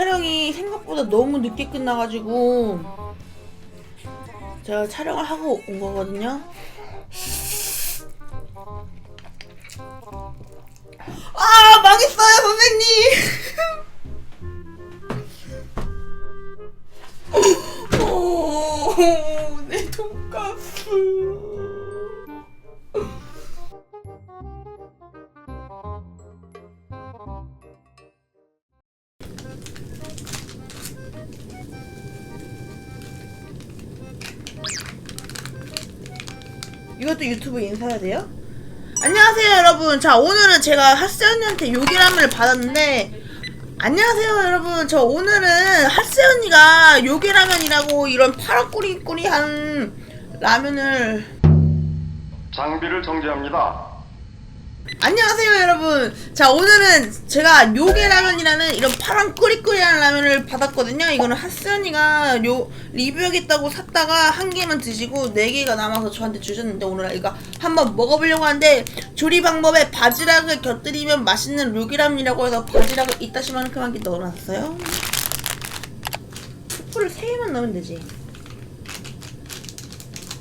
촬영이 생각보다 너무 늦게 끝나가지고 제가 촬영을 하고 온 거거든요. 아 망했어요 선생님. 오, 내 돈가스. 이것도 유튜브 인사해야 돼요? 안녕하세요 여러분 자 오늘은 제가 하스 언니한테 요기라면을 받았는데 안녕하세요 여러분 저 오늘은 하스 언니가 요기라면이라고 이런 파란꾸리꾸리한 라면을 장비를 정지합니다. 안녕하세요 여러분. 자 오늘은 제가 요게 라면이라는 이런 파란 꾸리꾸리한 라면을 받았거든요. 이거는 핫스언니가 요 리뷰하겠다고 샀다가 한 개만 드시고 네 개가 남아서 저한테 주셨는데 오늘 이거 한번 먹어보려고 하는데 조리 방법에 바지락을 곁들이면 맛있는 요게라면이라고 해서 바지락을 이따시만큼 한 개 넣어놨어요. 스프를 세 개만 넣으면 되지.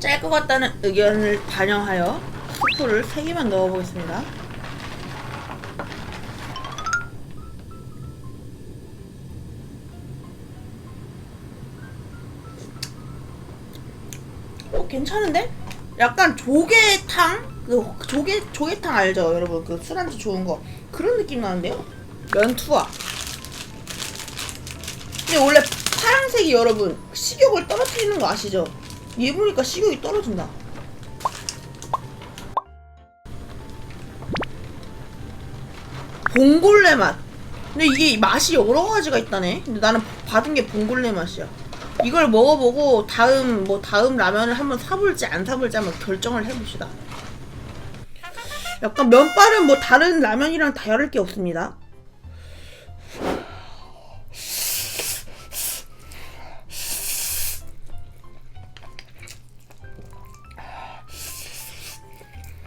짤 것 같다는 의견을 반영하여 스프를 3개만 넣어보겠습니다. 어, 괜찮은데? 약간 조개탕? 그 조개, 조개탕 알죠? 여러분, 그 술안주 좋은 거. 그런 느낌 나는데요? 면투아. 근데 원래 파란색이 여러분, 식욕을 떨어뜨리는 거 아시죠? 얘 보니까 식욕이 떨어진다. 봉골레 맛. 근데 이게 맛이 여러 가지가 있다네. 근데 나는 받은 게 봉골레 맛이야. 이걸 먹어보고 다음 뭐 다음 라면을 한번 사볼지 안 사볼지 한번 결정을 해봅시다. 약간 면발은 뭐 다른 라면이랑 다를 게 없습니다.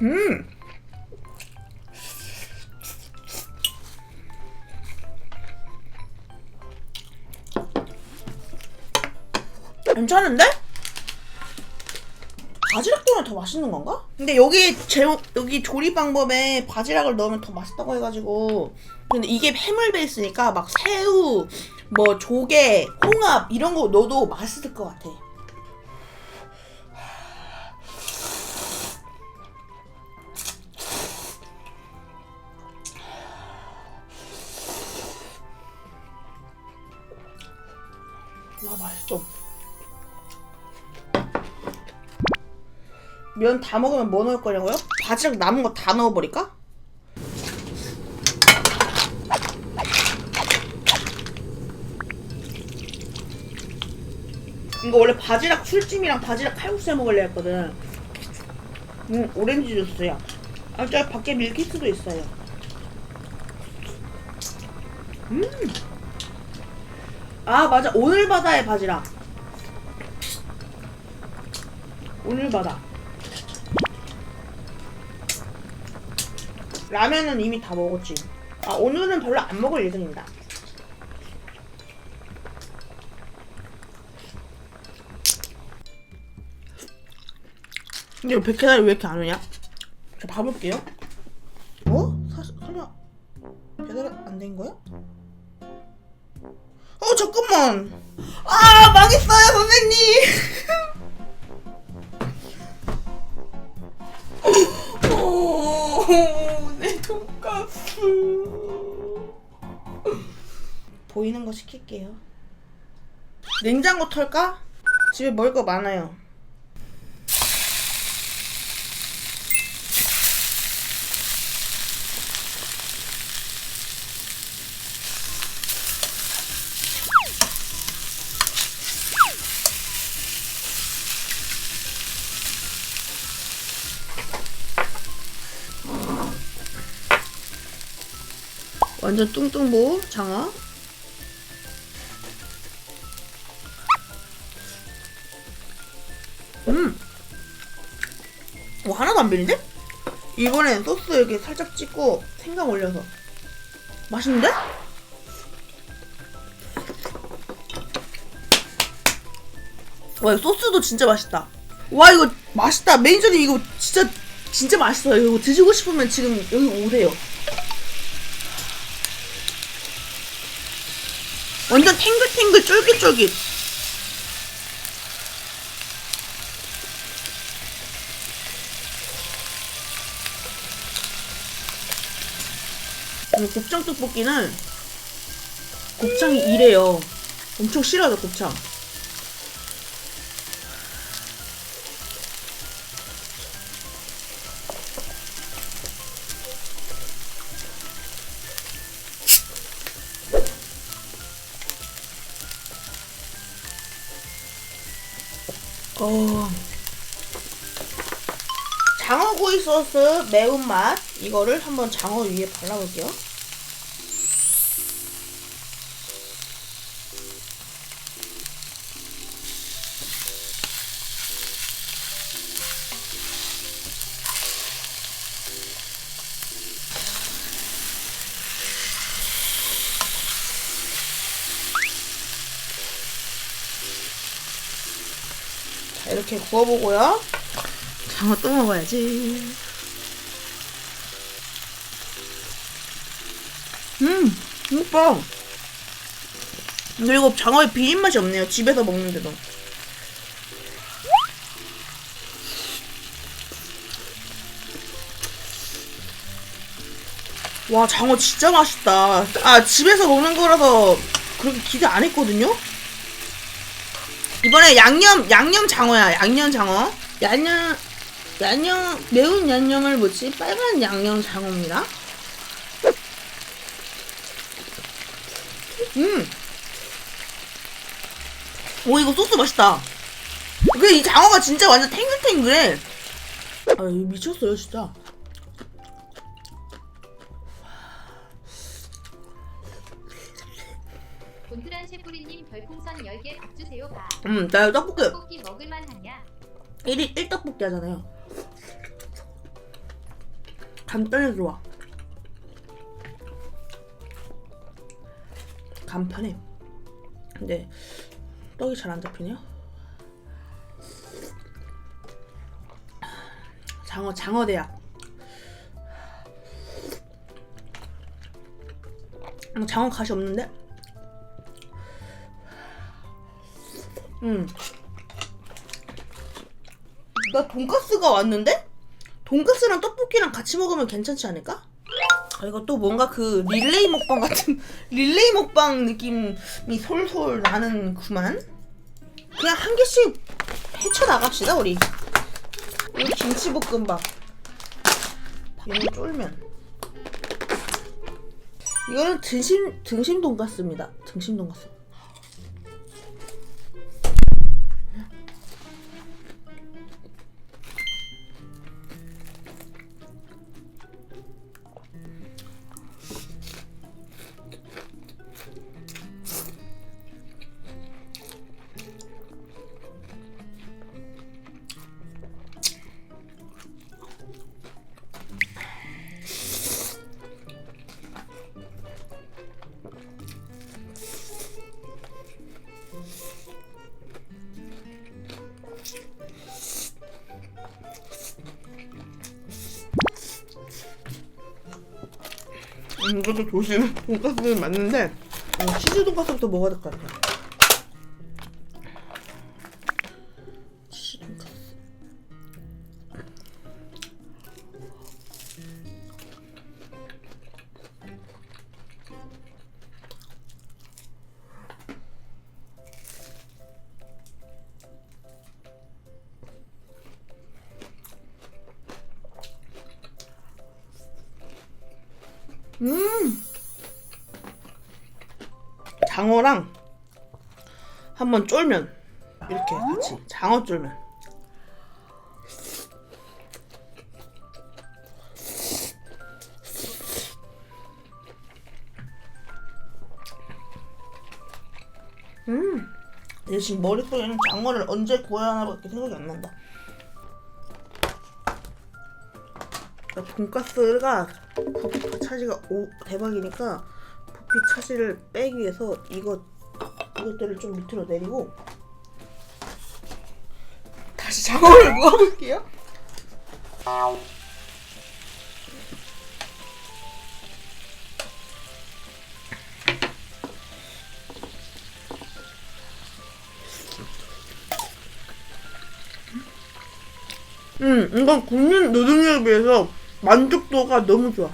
음. 괜찮은데? 바지락 도는 더 맛있는 건가? 근데 여기 제 여기 조리 방법에 바지락을 넣으면 더 맛있다고 해가지고 근데 이게 해물 베이스니까 막 새우 뭐 조개 홍합 이런 거 넣어도 맛있을 것 같아. 면 다 먹으면 뭐 넣을 거냐고요? 바지락 남은 거 다 넣어버릴까? 이거 원래 바지락 술찜이랑 바지락 칼국수 해 먹을래 했거든. 음, 오렌지 주스야. 아, 저 밖에 밀키트도 있어요. 음. 아, 맞아. 오늘 바다의 바지락. 오늘 바다. 라면은 이미 다 먹었지. 아, 오늘은 별로 안 먹을 예정입니다. 근데 백혜달이 왜 이렇게 안 오냐? 저 봐볼게요. 어? 사, 설마 배달 안 된 거야? 어 잠깐만. 아 망했어요 선생님. 오, 보이는 거 시킬게요. 냉장고 털까? 집에 먹을 거 많아요. 완전 뚱뚱보 장어. 하나도 안 비린데? 이번엔 소스 이렇게 살짝 찍고 생강 올려서. 맛있는데? 와 이거 소스도 진짜 맛있다. 와 이거 맛있다. 매니저님 이거 진짜 진짜 맛있어요. 이거 드시고 싶으면 지금 여기 오세요. 완전 탱글탱글 쫄깃쫄깃. 이 곱창 떡볶이는 곱창이 이래요. 엄청 싫어하죠 곱창. 어. 장어구이 소스 매운맛 이거를 한번 장어 위에 발라볼게요. 이렇게 구워보고요. 장어 또 먹어야지. 음, 오빠. 그리고 장어에 비린 맛이 없네요. 집에서 먹는데도. 와, 장어 진짜 맛있다. 아, 집에서 먹는 거라서 그렇게 기대 안 했거든요? 이번에 양념 양념 장어야 양념 장어 양념 양념 매운 양념을 뭐지 빨간 양념 장어입니다. 음. 오 이거 소스 맛있다. 그이 장어가 진짜 완전 탱글탱글해. 아 미쳤어요 진짜. 음, 나 떡볶이 떡볶이 먹을만 하냐? 1일 1떡볶이 하잖아요. 간편해 좋아. 간편해. 근데 떡이 잘 안 잡히네요. 장어 장어 대학. 음, 장어 가시 없는데? 음. 나 돈가스가 왔는데? 돈가스랑 떡볶이랑 같이 먹으면 괜찮지 않을까? 아, 이거 또 뭔가 그 릴레이 먹방 같은 릴레이 먹방 느낌이 솔솔 나는 구만 그냥 한 개씩 헤쳐 나갑시다 우리 우리 김치볶음밥 얘는 쫄면 이거는 등심 등심 돈가스입니다 등심 돈가스 음, 이것도 조심. 돈가스는 맞는데 어, 치즈 돈가스부터 먹어야 될 것 같아. 음. 장어랑 한번 쫄면 이렇게 같이 장어 쫄면. 음. 내 지금 머릿속에는 장어를 언제 구워야 하나 밖에 생각이 안 난다. 돈가스가 부피 차지가 오, 대박이니까 부피 차지를 빼기 위해서 이거 이것들을 좀 밑으로 내리고 다시 장어를 먹어볼게요. 음, 이건 굽는 노동력에 비해서 만족도가 너무 좋아.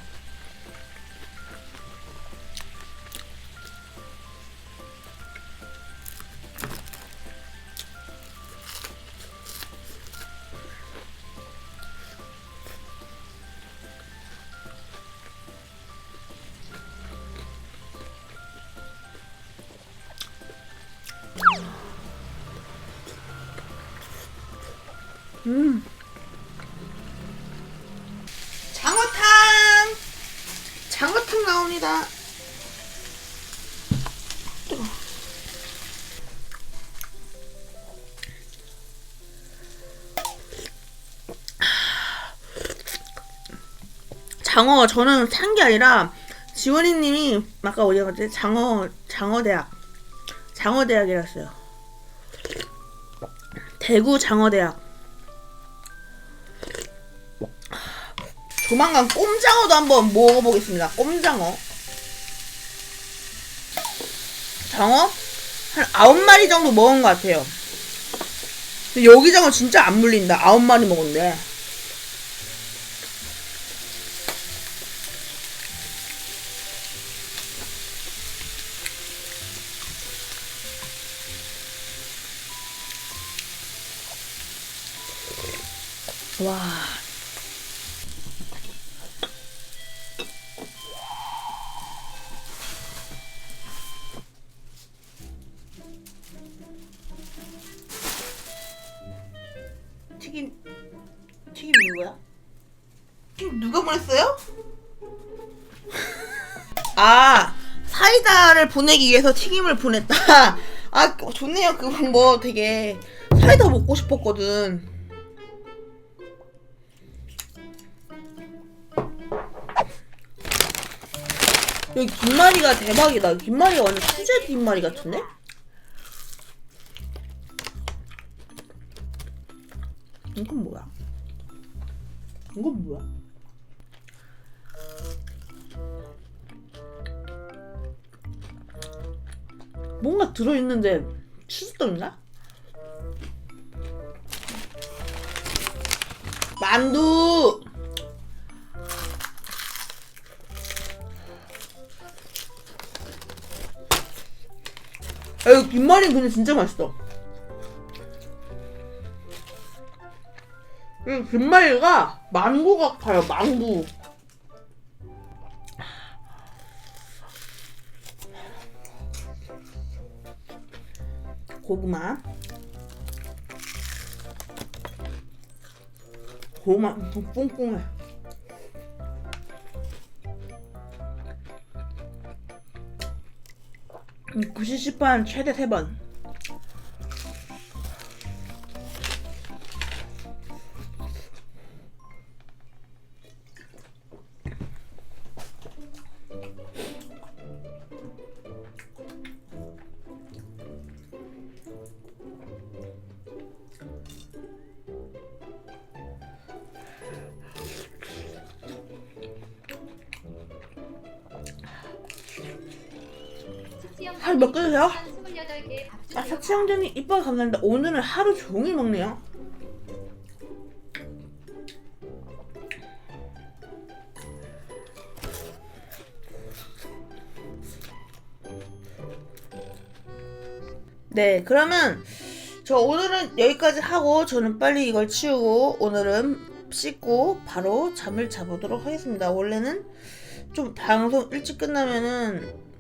음. 장어 저는 산 게 아니라 지원이님이 아까 어디 갔지? 장어 장어대학 장어대학이랬어요. 대구 장어대학. 조만간 꼼장어도 한번 먹어보겠습니다. 꼼장어. 장어? 한 아홉 마리 정도 먹은 것 같아요. 여기 장어 진짜 안 물린다. 아홉 마리 먹었는데. 와. 튀김 튀김 누구야? 튀김 누가 보냈어요? 아 사이다를 보내기 위해서 튀김을 보냈다. 아 좋네요 그 방법 되게 사이다 먹고 싶었거든. 여기 김말이가 대박이다. 김말이가 완전 수제 김말이 같은데? 이건 뭐야? 이건 뭐야? 뭔가 들어있는데 치즈떡인가? 만두! 이거 김말이 근데 진짜 맛있어. 이 김말이가 망고 같아요, 망고. 고구마. 고구마 뽕뽕해. 음, 90번 최대 3번. 하루 몇 개세요? 28개 밥 아. 사치형제님 이뻐 감사합니다. 오늘은 하루 종일 먹네요. 네, 그러면 저 오늘은 여기까지 하고 저는 빨리 이걸 치우고 오늘은 씻고 바로 잠을 자보도록 하겠습니다. 원래는 좀 방송 일찍 끝나면은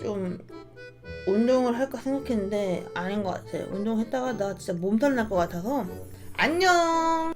좀 운동을 할까 생각했는데 아닌 것 같아요. 운동했다가 나 진짜 몸살 날 것 같아서 안녕.